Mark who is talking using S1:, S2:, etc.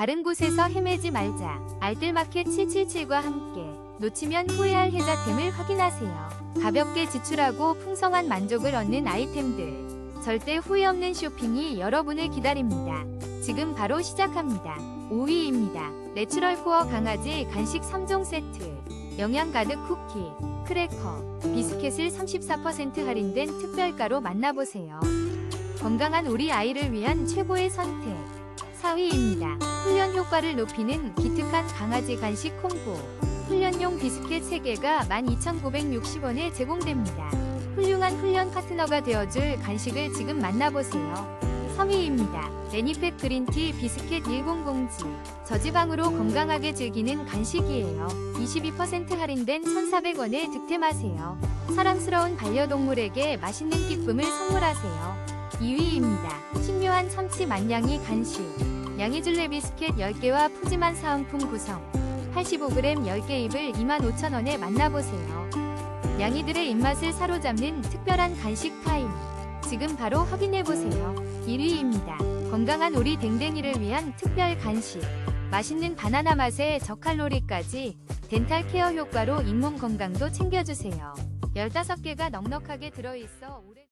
S1: 다른 곳에서 헤매지 말자. 알뜰마켓 777과 함께 놓치면 후회할 혜자템을 확인하세요. 가볍게 지출하고 풍성한 만족을 얻는 아이템들. 절대 후회 없는 쇼핑이 여러분을 기다립니다. 지금 바로 시작합니다. 5위입니다. 내추럴 코어 강아지 간식 3종 세트. 영양 가득 쿠키, 크래커, 비스켓을 34% 할인된 특별가로 만나보세요. 건강한 우리 아이를 위한 최고의 선택. 4위입니다. 훈련 효과를 높이는 기특한 강아지 간식 콤보. 훈련용 비스켓 3개가 12,960원에 제공됩니다. 훌륭한 훈련 파트너가 되어줄 간식을 지금 만나보세요. 3위입니다. 레니팩 그린티 비스켓 100공지. 저지방으로 건강하게 즐기는 간식이에요. 22% 할인된 1,400원에 득템하세요. 사랑스러운 반려동물에게 맛있는 기쁨을 선물하세요. 2위입니다. 신묘한 참치 만냥이 간식. 양이줄레 비스켓 10개와 푸짐한 사은품 구성. 85g 10개 입을 25,000원에 만나보세요. 양이들의 입맛을 사로잡는 특별한 간식 타임. 지금 바로 확인해보세요. 1위입니다. 건강한 우리 댕댕이를 위한 특별 간식. 맛있는 바나나 맛에 저칼로리까지 덴탈 케어 효과로 잇몸 건강도 챙겨주세요. 15개가 넉넉하게 들어있어 오래